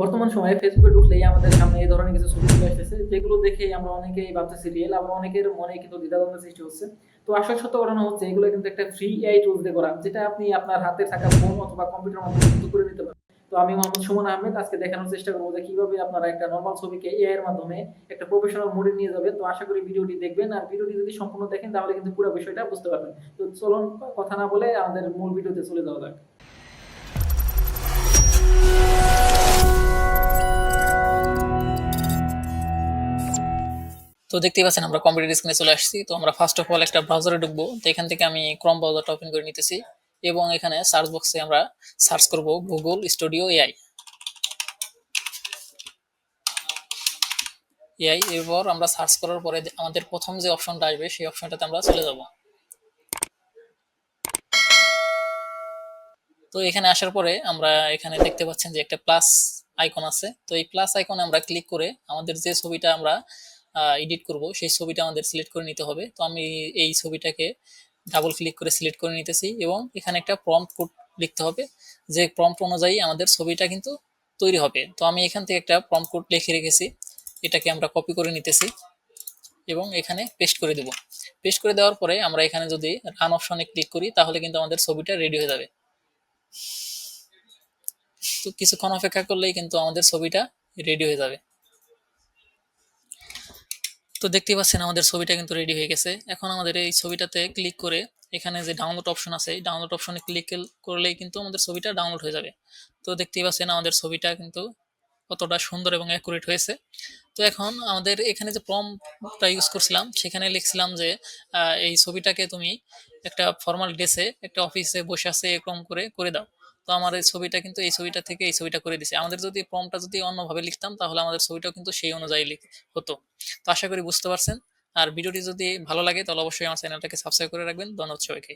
বর্তমান সময়ে ফেসবুকে ঢুকলেই আমাদের সামনে এই ধরনের কিছু ছবি চলে আসতেছে, যেগুলো দেখেই আমরা অনেকেই ভাবতেছি, রিয়েল? আবার অনেকের মনে কিন্তু দ্বিধাদ্বন্দ্ব সৃষ্টি হচ্ছে। তো আসল সত্য ঘটনা হচ্ছে, এগুলো কিন্তু একটা ফ্রি এআই টুলস দিয়ে করা, যেটা আপনি আপনার হাতে থাকা ফোন অথবা কম্পিউটার মাধ্যমে কিন্তু করে নিতে পারেন তো আমি মোহাম্মদ সুমন আহমেদ, আজকে দেখানোর চেষ্টা করব যে কীভাবে আপনারা একটা নর্মাল ছবিকে এআই এর মাধ্যমে একটা প্রফেশনাল মোডে নিয়ে যাবেন। তো আশা করি ভিডিওটি দেখবেন, আর ভিডিওটি যদি সম্পূর্ণ দেখেন, তাহলে কিন্তু পুরো বিষয়টা বুঝতে পারবেন। তো চলুন, কথা না বলে আমাদের মূল ভিডিওতে চলে যাওয়া যাক। তো দেখতেই পাচ্ছেন আমরা কম্পিউটার স্ক্রিনে চলে আসছি। তো আমরা ফার্স্ট অফ অল একটা ব্রাউজারে ঢুকবো। তো এখান থেকে আমি ক্রম ব্রাউজারটা ওপেন করে নিতেছি এবং এখানে সার্চ বক্সে আমরা সার্চ করব গুগল স্টুডিও এআই এআই এরপর আমরা সার্চ করার পরে আমাদের প্রথম যে অপশনটা আসবে, সেই অপশনটাতে আমরা চলে যাব। তো এখানে আসার পরে আমরা এখানে দেখতে পাচ্ছেন যে একটা প্লাস আইকন আছে। তো এই প্লাস আইকনে আমরা ক্লিক করে আমাদের যে ছবিটা আমরা এডিট করব। সেই ছবিটা আমাদের সিলেক্ট করে নিতে হবে। তো আমি এই ছবিটাকে ডাবল ক্লিক করে সিলেক্ট করে নিতেছি এবং এখানে একটা প্রম্পট কোড লিখতে হবে। যে প্রম্পট অনুযায়ী আমাদের ছবিটা কিন্তু তৈরি হবে। তো আমি এখান থেকে একটা প্রম্পট কোড লিখে রেখেছি। এটাকে আমরা কপি করে নিতেছি এবং এখানে পেস্ট করে দেব। পেস্ট করে দেওয়ার পরে আমরা এখানে যদি রান অপশনে ক্লিক করি, তাহলে কিন্তু আমাদের ছবিটা রেডি হয়ে যাবে। তো কিছুক্ষণ অপেক্ষা করলেই কিন্তু আমাদের ছবিটা রেডি হয়ে যাবে। তো দেখতেই পাচ্ছেন আমাদের ছবিটা কিন্তু রেডি হয়ে গেছে। এখন আমাদের এই ছবিটাতে ক্লিক করে এখানে যে ডাউনলোড অপশন আছে, এই ডাউনলোড অপশনে ক্লিক করলেই কিন্তু আমাদের ছবিটা ডাউনলোড হয়ে যাবে। তো দেখতেই পাচ্ছেন আমাদের ছবিটা কিন্তু কতটা সুন্দর এবং অ্যাকুরেট হয়েছে। তো এখন আমাদের এখানে যে প্রমটা ইউজ করছিলাম, সেখানে লিখছিলাম যে এই ছবিটাকে তুমি একটা ফর্মাল ড্রেসে একটা অফিসে বসে আছে এরকম করে করে দাও। তো আমার এই ছবিটা কিন্তু এই ছবিটা থেকে এই ছবিটা করে দিছে। আমাদের যদি প্রমটা যদি অন্যভাবে লিখতাম, তাহলে আমাদের ছবিটাও কিন্তু সেই অনুযায়ী হতো। তো আশা করি বুঝতে পারছেন। আর ভিডিওটি যদি ভালো লাগে, তাহলে অবশ্যই আমার চ্যানেলটাকে সাবস্ক্রাইব করে রাখবেন। ধন্যবাদ সবাইকে।